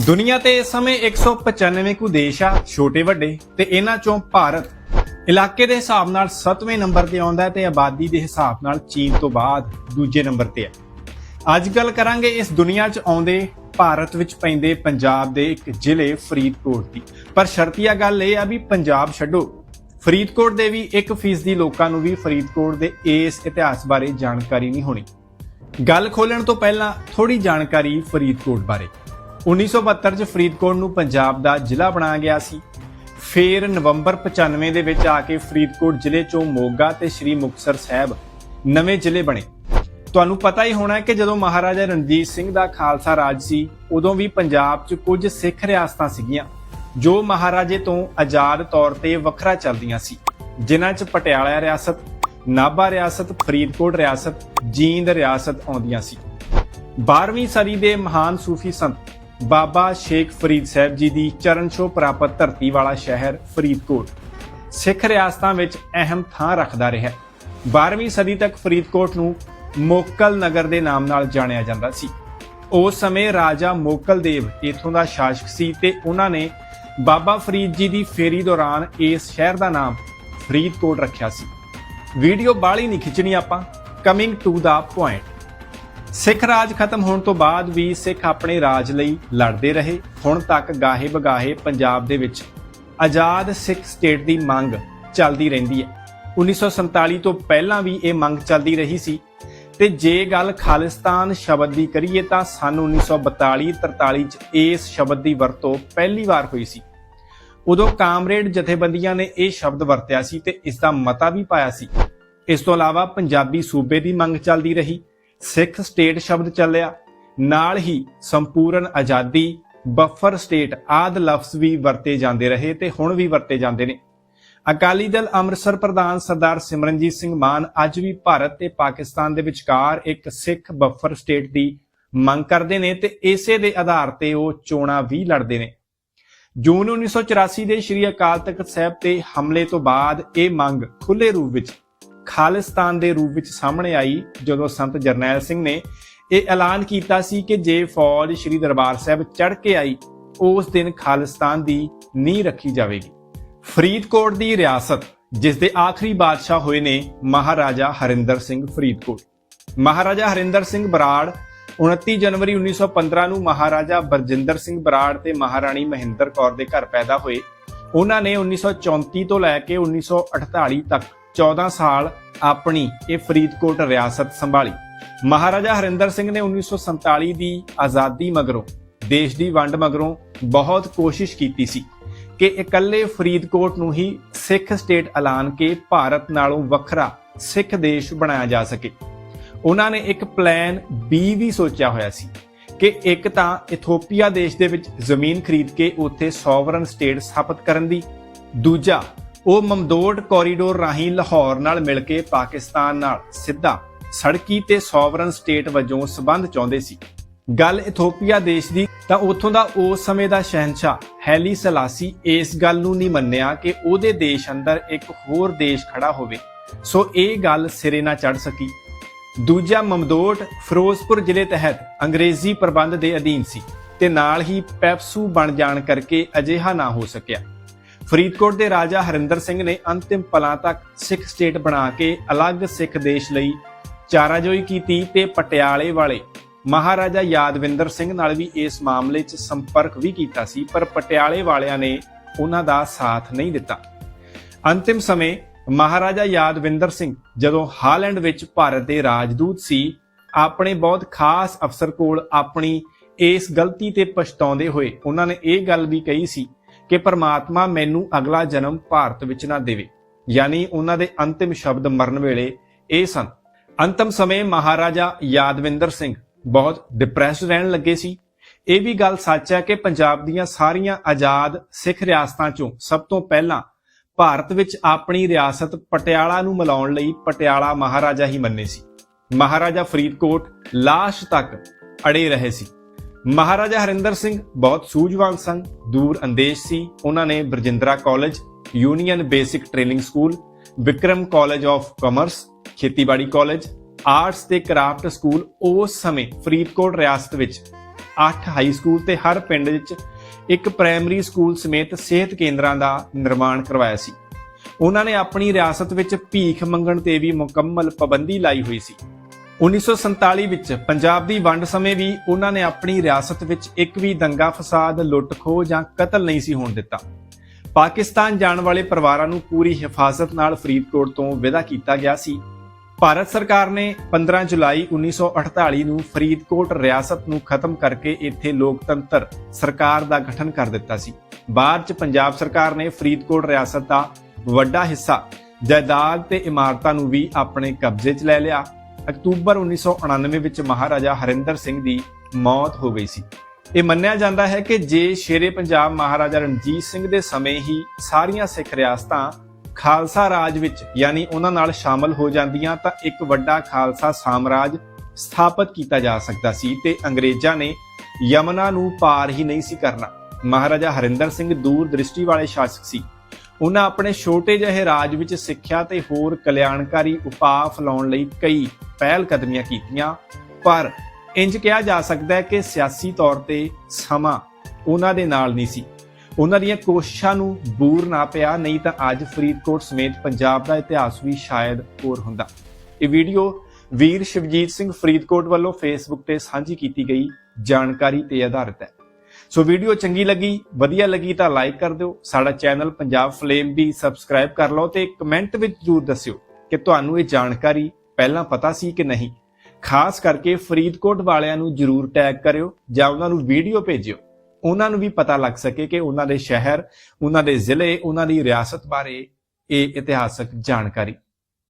ਦੁਨੀਆ ਤੇ ਇਸ ਸਮੇਂ 195 ਕੁ ਦੇਸ਼ ਆ, ਛੋਟੇ ਵੱਡੇ, ਤੇ ਇਹਨਾਂ ਚੋਂ ਭਾਰਤ ਇਲਾਕੇ ਦੇ ਹਿਸਾਬ ਨਾਲ 7ਵੇਂ ਨੰਬਰ ਤੇ ਆਉਂਦਾ ਹੈ ਤੇ ਆਬਾਦੀ ਦੇ ਹਿਸਾਬ ਨਾਲ ਚੀਨ ਤੋਂ ਬਾਅਦ ਦੂਜੇ ਨੰਬਰ ਤੇ ਹੈ ਅੱਜ ਗੱਲ ਕਰਾਂਗੇ ਇਸ ਦੁਨੀਆ 'ਚ ਆਉਂਦੇ, ਭਾਰਤ ਵਿੱਚ ਪੈਂਦੇ ਪੰਜਾਬ ਦੇ ਇੱਕ ਜ਼ਿਲ੍ਹੇ ਫਰੀਦਕੋਟ ਦੀ। ਪਰ ਸ਼ਰਤੀਆ ਗੱਲ ਇਹ ਆ ਵੀ ਪੰਜਾਬ ਛੱਡੋ। ਫਰੀਦਕੋਟ ਦੇ ਵੀ 1% ਲੋਕਾਂ ਨੂੰ ਵੀ ਫਰੀਦਕੋਟ ਦੇ ਇਸ ਇਤਿਹਾਸ ਬਾਰੇ ਜਾਣਕਾਰੀ ਨਹੀਂ ਹੋਣੀ। ਗੱਲ ਖੋਲਣ ਤੋਂ ਪਹਿਲਾਂ ਥੋੜੀ ਜਾਣਕਾਰੀ ਫਰੀਦਕੋਟ ਬਾਰੇ। 1972 ਚ ਫਰੀਦਕੋਟ ਨੂੰ ਪੰਜਾਬ ਦਾ ਜ਼ਿਲ੍ਹਾ ਬਣਾਇਆ ਗਿਆ ਸੀ। ਫਿਰ ਨਵੰਬਰ 95 ਦੇ ਵਿੱਚ ਆ ਕੇ ਫਰੀਦਕੋਟ ਜ਼ਿਲ੍ਹੇ ਚੋਂ ਮੋਗਾ ਤੇ ਸ੍ਰੀ ਮੁਕਤਸਰ ਸਾਹਿਬ ਨਵੇਂ ਜ਼ਿਲ੍ਹੇ ਬਣੇ। ਤੁਹਾਨੂੰ ਪਤਾ ਹੀ ਹੋਣਾ ਕਿ ਜਦੋਂ ਮਹਾਰਾਜਾ ਰਣਜੀਤ ਸਿੰਘ ਦਾ ਖਾਲਸਾ ਰਾਜ ਸੀ, ਉਦੋਂ ਵੀ ਪੰਜਾਬ 'ਚ ਕੁਝ ਸਿੱਖ ਰਿਆਸਤਾਂ ਸੀਗੀਆਂ, ਜੋ ਮਹਾਰਾਜੇ ਤੋਂ ਆਜ਼ਾਦ ਤੌਰ ਤੇ ਵੱਖਰਾ ਚੱਲਦੀਆਂ ਸੀ। ਜਿਨ੍ਹਾਂ 'ਚ ਪਟਿਆਲਾ ਰਿਆਸਤ, ਨਾਭਾ ਰਿਆਸਤ, ਫਰੀਦਕੋਟ ਰਿਆਸਤ, ਜੀਂਦ ਰਿਆਸਤ ਆਉਂਦੀਆਂ ਸੀ। 12ਵੀਂ ਸਦੀ ਦੇ ਮਹਾਨ ਸੂਫੀ ਸੰਤ ਬਾਬਾ ਸ਼ੇਖ ਫਰੀਦ ਸਾਹਿਬ ਜੀ ਦੀ ਚਰਨ ਛੋਹ ਪ੍ਰਾਪਤ ਧਰਤੀ ਵਾਲਾ ਸ਼ਹਿਰ ਫਰੀਦਕੋਟ। ਸਿੱਖ ਰਿਆਸਤਾਂ ਵਿੱਚ ਅਹਿਮ ਥਾਂ ਰੱਖਦਾ ਰਿਹਾ। 12ਵੀਂ ਸਦੀ ਤੱਕ ਫਰੀਦਕੋਟ ਨੂੰ ਮੋਕਲ ਨਗਰ ਦੇ ਨਾਮ ਨਾਲ ਜਾਣਿਆ ਜਾਂਦਾ ਸੀ। ਉਸ ਸਮੇਂ ਰਾਜਾ ਮੋਕਲ ਦੇਵ ਇਥੋਂ ਦਾ ਸ਼ਾਸਕ ਸੀ ਤੇ ਉਹਨਾਂ ਨੇ ਬਾਬਾ ਫਰੀਦ ਜੀ ਦੀ ਫੇਰੀ ਦੌਰਾਨ ਇਸ ਸ਼ਹਿਰ ਦਾ ਨਾਮ ਫਰੀਦਕੋਟ ਰੱਖਿਆ ਸੀ। ਵੀਡੀਓ ਬਾਹਲੀ ਨਹੀਂ ਖਿੱਚਣੀ ਆਪਾਂ। Coming to the point. Sikh ਰਾਜ ਖਤਮ ਹੋਣ ਤੋਂ ਬਾਅਦ ਵੀ ਸਿੱਖ ਆਪਣੇ ਰਾਜ ਲਈ ਲੜਦੇ ਰਹੇ। ਹੁਣ ਤੱਕ ਗਾਹੇ ਬਗਾਹੇ ਪੰਜਾਬ ਦੇ ਵਿੱਚ ਆਜ਼ਾਦ ਸਿੱਖ ਸਟੇਟ ਦੀ ਮੰਗ ਚੱਲਦੀ ਰਹਿੰਦੀ ਹੈ। 1947 ਤੋਂ ਪਹਿਲਾਂ ਵੀ ਇਹ ਮੰਗ ਚੱਲਦੀ ਰਹੀ ਸੀ। ਤੇ ਜੇ ਗੱਲ ਖਾਲਿਸਤਾਨ ਸ਼ਬਦ ਦੀ ਕਰੀਏ ਤਾਂ ਸਨ 1942-43 ਚ ਇਸ ਸ਼ਬਦ ਦੀ ਵਰਤੋਂ ਪਹਿਲੀ ਵਾਰ ਹੋਈ ਸੀ। ਉਦੋਂ ਕਾਮਰੇਡ ਜਥੇਬੰਦੀਆਂ ਨੇ ਇਹ ਸ਼ਬਦ ਵਰਤਿਆ ਸੀ ਤੇ ਇਸ ਦਾ ਮਤਾ ਵੀ ਪਾਇਆ ਸੀ। ਇਸ ਤੋਂ ਇਲਾਵਾ ਪੰਜਾਬੀ ਸੂਬੇ ਦੀ ਮੰਗ ਚੱਲਦੀ ਰਹੀ। ਸਿੱਖ ਸਟੇਟ ਸ਼ਬਦ ਚੱਲਿਆ। ਨਾਲ ਹੀ ਸੰਪੂਰਨ ਆਜ਼ਾਦੀ, ਬਫਰ ਸਟੇਟ ਆਦ ਲਫ਼ਜ਼ ਵੀ ਵਰਤੇ ਜਾਂਦੇ ਰਹੇ ਤੇ ਹੁਣ ਵੀ ਵਰਤੇ ਜਾਂਦੇ ਨੇ। ਅਕਾਲੀ ਦਲ ਅੰਮ੍ਰਿਤਸਰ ਪ੍ਰਧਾਨ ਸਰਦਾਰ ਸਿਮਰਨਜੀਤ ਸਿੰਘ ਮਾਨ ਅੱਜ ਵੀ ਭਾਰਤ ਤੇ ਪਾਕਿਸਤਾਨ ਦੇ ਵਿਚਕਾਰ ਇੱਕ ਸਿੱਖ ਬਫਰ ਸਟੇਟ ਦੀ ਮੰਗ ਕਰਦੇ ਨੇ ਤੇ ਇਸੇ ਦੇ ਆਧਾਰ ਤੇ ਉਹ ਚੋਣਾਂ ਵੀ ਲੜਦੇ ਨੇ। ਜੂਨ 1984 ਦੇ ਸ਼੍ਰੀ ਅਕਾਲ ਤਖਤ ਸਾਹਿਬ ਤੇ ਹਮਲੇ ਤੋਂ ਬਾਅਦ ਇਹ ਮੰਗ ਖੁੱਲੇ ਰੂਪ ਵਿੱਚ ਖਾਲਿਸਤਾਨ ਦੇ ਰੂਪ ਵਿੱਚ ਸਾਹਮਣੇ ਆਈ ਜਦੋਂ ਸੰਤ ਜਰਨੈਲ ਸਿੰਘ ਨੇ ਇਹ ਐਲਾਨ ਕੀਤਾ ਸੀ ਕਿ ਜੇ ਫੌਜ ਸ਼੍ਰੀ ਦਰਬਾਰ ਸਾਹਿਬ ਚੜ ਕੇ ਆਈ, ਉਸ ਦਿਨ ਖਾਲਿਸਤਾਨ ਦੀ ਨੀਂਹ ਰੱਖੀ ਜਾਵੇਗੀ। ਫਰੀਦਕੋਟ ਦੀ ਰਿਆਸਤ, ਜਿਸ ਦੇ ਆਖਰੀ ਬਾਦਸ਼ਾਹ ਹੋਏ ਨੇ ਮਹਾਰਾਜਾ ਹਰਿੰਦਰ ਸਿੰਘ ਫਰੀਦਕੋਟ। ਮਹਾਰਾਜਾ ਹਰਿੰਦਰ ਸਿੰਘ ਬਰਾੜ 29 ਜਨਵਰੀ 1915 ਨੂੰ ਮਹਾਰਾਜਾ ਬਰਜਿੰਦਰ ਸਿੰਘ ਬਰਾੜ ਤੇ ਮਹਾਰਾਣੀ ਮਹਿੰਦਰ ਕੌਰ ਦੇ ਘਰ ਪੈਦਾ ਹੋਏ। ਉਹਨਾਂ ਨੇ 1934 ਤੋਂ ਲੈ ਕੇ 1948 ਤੱਕ 14 ਸਾਲ ਆਪਣੀ ਇਹ ਫਰੀਦਕੋਟ ਰਿਆਸਤ ਸੰਭਾਲੀ। ਮਹਾਰਾਜਾ ਹਰਿੰਦਰ ਸਿੰਘ ਨੇ 1947 ਦੀ ਆਜ਼ਾਦੀ ਮਗਰੋਂ, ਦੇਸ਼ ਦੀ ਵੰਡ ਮਗਰੋਂ ਬਹੁਤ ਕੋਸ਼ਿਸ਼ ਕੀਤੀ ਸੀ ਕਿ ਇਕੱਲੇ ਫਰੀਦਕੋਟ ਨੂੰ ਹੀ ਸਿੱਖ ਸਟੇਟ ਐਲਾਨ ਕੇ ਭਾਰਤ ਨਾਲੋਂ ਵੱਖਰਾ ਸਿੱਖ ਦੇਸ਼ ਬਣਾਇਆ ਜਾ ਸਕੇ। ਉਹਨਾਂ ਨੇ ਇੱਕ ਪਲਾਨ ਬੀ ਵੀ ਸੋਚਿਆ ਹੋਇਆ ਸੀ ਕਿ ਇੱਕ ਤਾਂ ਇਥੋਪੀਆ ਦੇਸ਼ ਦੇ ਵਿੱਚ ਜ਼ਮੀਨ ਖਰੀਦ ਕੇ ਉੱਥੇ ਸੋਵਰਨ ਸਟੇਟ ਸਥਾਪਿਤ ਕਰਨ ਦੀ, ਦੂਜਾ ਉਹ ਮਮਦੋਟ ਕੋਰੀਡੋਰ ਰਾਹੀਂ ਲਾਹੌਰ ਨਾਲ ਮਿਲ ਕੇ ਪਾਕਿਸਤਾਨ ਨਾਲ ਸਿੱਧਾ ਸੜਕੀ ਤੇ ਸੋਵਰਨ ਸਟੇਟ ਵਜੋਂ ਸਬੰਧ ਚਾਹੁੰਦੇ ਸੀ। ਗੱਲ ਇਥੋਪੀਆ ਦੇਸ਼ ਦੀ, ਤਾਂ ਉੱਥੋਂ ਦਾ ਉਸ ਸਮੇਂ ਦਾ ਸ਼ਹਿਨशाह ਹੈਲੀ ਸਲਾਸੀ ਇਸ ਗੱਲ ਨੂੰ ਨਹੀਂ ਮੰਨਿਆ ਕਿ ਉਹਦੇ ਦੇਸ਼ ਅੰਦਰ ਇੱਕ ਹੋਰ ਦੇਸ਼ ਖੜਾ ਹੋਵੇ। ਸੋ ਇਹ ਗੱਲ ਸਿਰੇ ਨਾ ਚੜ ਸਕੀ। ਦੂਜਾ ਮਮਦੋਟ ਫਿਰੋਜ਼ਪੁਰ ਜ਼ਿਲ੍ਹੇ ਤਹਿਤ ਅੰਗਰੇਜ਼ੀ ਪ੍ਰਬੰਧ ਦੇ ਅਧੀਨ ਸੀ ਤੇ ਨਾਲ ਹੀ ਪੈਪਸੂ ਬਣ ਜਾਣ ਕਰਕੇ ਅਜਿਹਾ ਨਾ ਹੋ ਸਕਿਆ। ਫਰੀਦਕੋਟ ਦੇ ਰਾਜਾ ਹਰਿੰਦਰ ਸਿੰਘ ਨੇ ਅੰਤਿਮ ਪਲਾਂ ਤੱਕ ਸਿੱਖ ਸਟੇਟ ਬਣਾ ਕੇ ਅਲੱਗ ਸਿੱਖ ਦੇਸ਼ ਲਈ ਚਾਰਾਜੋਈ ਕੀਤੀ ਤੇ ਪਟਿਆਲੇ ਵਾਲੇ ਮਹਾਰਾਜਾ ਯਾਦਵਿੰਦਰ ਸਿੰਘ ਨਾਲ ਵੀ ਇਸ ਮਾਮਲੇ 'ਚ ਸੰਪਰਕ ਵੀ ਕੀਤਾ ਸੀ, ਪਰ ਪਟਿਆਲੇ ਵਾਲਿਆਂ ਨੇ ਉਹਨਾਂ ਦਾ ਸਾਥ ਨਹੀਂ ਦਿੱਤਾ। ਅੰਤਿਮ ਸਮੇਂ ਮਹਾਰਾਜਾ ਯਾਦਵਿੰਦਰ ਸਿੰਘ ਜਦੋਂ ਹਾਲੈਂਡ ਵਿੱਚ ਭਾਰਤ ਦੇ ਰਾਜਦੂਤ ਸੀ, ਆਪਣੇ ਬਹੁਤ ਖਾਸ ਅਫਸਰ ਕੋਲ ਆਪਣੀ ਇਸ ਗਲਤੀ ਤੇ ਪਛਤਾਉਂਦੇ ਹੋਏ ਉਹਨਾਂ ਨੇ ਇਹ ਗੱਲ ਵੀ ਕਹੀ ਸੀ ਕਿ ਪਰਮਾਤਮਾ ਮੈਨੂੰ ਅਗਲਾ ਜਨਮ ਭਾਰਤ ਵਿੱਚ ਨਾ ਦੇਵੇ। ਯਾਨੀ ਉਹਨਾਂ ਦੇ ਅੰਤਿਮ ਸ਼ਬਦ ਮਰਨ ਵੇਲੇ ਇਹ ਸਨ। ਅੰਤਮ ਸਮੇਂ ਮਹਾਰਾਜਾ ਯਾਦਵਿੰਦਰ ਸਿੰਘ ਬਹੁਤ ਡਿਪਰੈਸਡ ਰਹਿਣ ਲੱਗੇ ਸੀ। ਇਹ ਵੀ ਗੱਲ ਸੱਚ ਹੈ ਕਿ ਪੰਜਾਬ ਦੀਆਂ ਸਾਰੀਆਂ ਆਜ਼ਾਦ ਸਿੱਖ ਰਿਆਸਤਾਂ ਚੋਂ ਸਭ ਤੋਂ ਪਹਿਲਾਂ ਭਾਰਤ ਵਿੱਚ ਆਪਣੀ ਰਿਆਸਤ ਪਟਿਆਲਾ ਨੂੰ ਮਿਲਾਉਣ ਲਈ ਪਟਿਆਲਾ ਮਹਾਰਾਜਾ ਹੀ ਮੰਨੇ ਸੀ। ਮਹਾਰਾਜਾ ਫਰੀਦਕੋਟ ਲਾਸ਼ ਤੱਕ ਅੜੇ ਰਹੇ ਸੀ। ਮਹਾਰਾਜਾ ਹਰਿੰਦਰ ਸਿੰਘ, ਬਹੁਤ ਸੂਝਵਾਨ ਸਨ, ਦੂਰ ਅੰਦੇਸ਼ ਸੀ। ਉਹਨਾਂ ਨੇ Barjindra college, union basic training school, Vikram college of commerce, ਖੇਤੀਬਾੜੀ ਕਾਲਜ, ਆਰਟਸ ਤੇ ਕਰਾਫਟ ਸਕੂਲ, ਉਸ ਸਮੇਂ ਫਰੀਦਕੋਟ ਰਿਆਸਤ ਵਿੱਚ 8 ਹਾਈ ਸਕੂਲ ਤੇ ਹਰ ਪਿੰਡ ਵਿੱਚ ਇੱਕ ਪ੍ਰਾਇਮਰੀ ਸਕੂਲ ਸਮੇਤ ਸਿਹਤ ਕੇਂਦਰਾਂ ਦਾ ਨਿਰਮਾਣ ਕਰਵਾਇਆ ਸੀ। ਉਹਨਾਂ ਨੇ ਆਪਣੀ ਰਿਆਸਤ ਵਿੱਚ ਭੀਖ ਮੰਗਣ ਤੇ ਵੀ ਮੁਕੰਮਲ ਪਾਬੰਦੀ ਲਾਈ ਹੋਈ ਸੀ। 1947 ਵਿੱਚ ਪੰਜਾਬ ਦੀ ਵੰਡ ਸਮੇਂ ਵੀ ਉਹਨਾਂ ਨੇ ਆਪਣੀ ਰਿਆਸਤ ਵਿੱਚ ਇੱਕ ਵੀ ਦੰਗਾ, ਫਸਾਦ ਲੁੱਟ-ਖੋਹ ਜਾਂ ਕਤਲ ਨਹੀਂ ਸੀ ਹੋਣ ਦਿੱਤਾ। ਪਾਕਿਸਤਾਨ ਜਾਣ ਵਾਲੇ ਪਰਿਵਾਰਾਂ ਨੂੰ ਪੂਰੀ ਹਿਫਾਜ਼ਤ ਨਾਲ ਫਰੀਦਕੋਟ ਤੋਂ ਵਿਦਾ ਕੀਤਾ ਗਿਆ ਸੀ। ਭਾਰਤ ਸਰਕਾਰ ਨੇ 15 ਜੁਲਾਈ 1948 ਨੂੰ ਫਰੀਦਕੋਟ ਰਿਆਸਤ ਨੂੰ ਖਤਮ ਕਰਕੇ ਇੱਥੇ ਲੋਕਤੰਤਰ ਸਰਕਾਰ ਦਾ ਗਠਨ ਕਰ ਦਿੱਤਾ ਸੀ। ਬਾਅਦ ਚ ਪੰਜਾਬ ਸਰਕਾਰ ਨੇ ਫਰੀਦਕੋਟ ਰਿਆਸਤ ਦਾ ਵੱਡਾ ਹਿੱਸਾ ਜਾਇਦਾਦ ਤੇ ਇਮਾਰਤਾਂ ਨੂੰ ਵੀ ਆਪਣੇ ਕਬਜ਼ੇ 'ਚ ਲੈ ਲਿਆ। ਅਕਤੂਬਰ 1999 ਵਿੱਚ ਮਹਾਰਾਜਾ ਹਰਿੰਦਰ ਸਿੰਘ ਦੀ ਮੌਤ ਹੋ ਗਈ ਸੀ। ਇਹ ਮੰਨਿਆ ਜਾਂਦਾ ਹੈ ਕਿ ਜੇ ਸ਼ੇਰੇ ਪੰਜਾਬ ਮਹਾਰਾਜਾ ਰਣਜੀਤ ਸਿੰਘ ਦੇ ਸਮੇਂ ਹੀ ਸਾਰੀਆਂ ਸਿੱਖ ਰਿਆਸਤਾਂ ਖਾਲਸਾ ਰਾਜ ਵਿੱਚ ਯਾਨੀ ਉਹਨਾਂ ਨਾਲ ਸ਼ਾਮਲ ਹੋ ਜਾਂਦੀਆਂ ਤਾਂ ਇੱਕ ਵੱਡਾ ਖਾਲਸਾ ਸਾਮਰਾਜ ਸਥਾਪਿਤ ਕੀਤਾ ਜਾ ਸਕਦਾ ਸੀ ਤੇ ਅੰਗਰੇਜ਼ਾਂ ਨੇ ਯਮਨਾ ਨੂੰ ਪਾਰ ਹੀ ਨਹੀਂ ਸੀ ਕਰਨਾ। ਮਹਾਰਾਜਾ ਹਰਿੰਦਰ ਸਿੰਘ ਦੂਰ ਦ੍ਰਿਸ਼ਟੀ ਵਾਲੇ ਸ਼ਾਸਕ ਸੀ। ਉਹਨਾਂ ਆਪਣੇ ਛੋਟੇ ਜਿਹੇ ਰਾਜ ਵਿੱਚ ਸਿੱਖਿਆ ਤੇ ਹੋਰ ਕਲਿਆਣਕਾਰੀ ਉਪਾਅ ਫੈਲਾਉਣ ਲਈ ਕਈ ਪਹਿਲ ਕਦਮੀਆਂ ਕੀਤੀਆਂ, ਪਰ ਇੰਜ ਕਿਹਾ ਜਾ ਸਕਦਾ ਹੈ ਕਿ ਸਿਆਸੀ ਤੌਰ ਤੇ ਸਮਾਂ ਉਹਨਾਂ ਦੇ ਨਾਲ ਨਹੀਂ ਸੀ। ਉਹਨਾਂ ਦੀਆਂ ਕੋਸ਼ਿਸ਼ਾਂ ਨੂੰ ਬੂਰ ਨਾ ਪਿਆ, ਨਹੀਂ ਤਾਂ ਅੱਜ ਫਰੀਦਕੋਟ ਸਮੇਤ ਪੰਜਾਬ ਦਾ ਇਤਿਹਾਸ ਵੀ ਸ਼ਾਇਦ ਹੋਰ ਹੁੰਦਾ। ਇਹ ਵੀਡੀਓ ਵੀਰ ਸ਼ਿਵਜੀਤ ਸਿੰਘ ਫਰੀਦਕੋਟ ਵੱਲੋਂ ਫੇਸਬੁੱਕ ਤੇ ਸਾਂਝੀ ਕੀਤੀ ਗਈ ਜਾਣਕਾਰੀ ਤੇ ਆਧਾਰਿਤ ਹੈ। ਸੋ ਵੀਡੀਓ ਚੰਗੀ ਲੱਗੀ, ਵਧੀਆ ਲੱਗੀ ਤਾਂ ਲਾਈਕ ਕਰ ਦਿਓ। ਸਾਡਾ ਚੈਨਲ ਪੰਜਾਬ ਫਲੇਮ ਵੀ ਸਬਸਕ੍ਰਾਈਬ ਕਰ ਲਓ ਤੇ ਕਮੈਂਟ ਵਿੱਚ ਜ਼ਰੂਰ ਦੱਸਿਓ ਕਿ ਤੁਹਾਨੂੰ ਇਹ ਜਾਣਕਾਰੀ ਪਹਿਲਾਂ ਪਤਾ ਸੀ ਕਿ ਨਹੀਂ? ਖਾਸ ਕਰਕੇ ਫਰੀਦਕੋਟ ਵਾਲਿਆਂ ਨੂੰ ਜਰੂਰ ਟੈਗ ਕਰਿਓ ਜਾਂ ਉਹਨਾਂ ਨੂੰ ਵੀਡੀਓ ਭੇਜਿਓ। ਉਹਨਾਂ ਨੂੰ ਵੀ ਪਤਾ ਲੱਗ ਸਕੇ ਕਿ ਉਹਨਾਂ ਦੇ ਸ਼ਹਿਰ, ਉਹਨਾਂ ਦੇ ਜ਼ਿਲ੍ਹੇ, ਉਹਨਾਂ ਦੀ ਰਿਆਸਤ ਬਾਰੇ ਇਹ ਇਤਿਹਾਸਕ ਜਾਣਕਾਰੀ।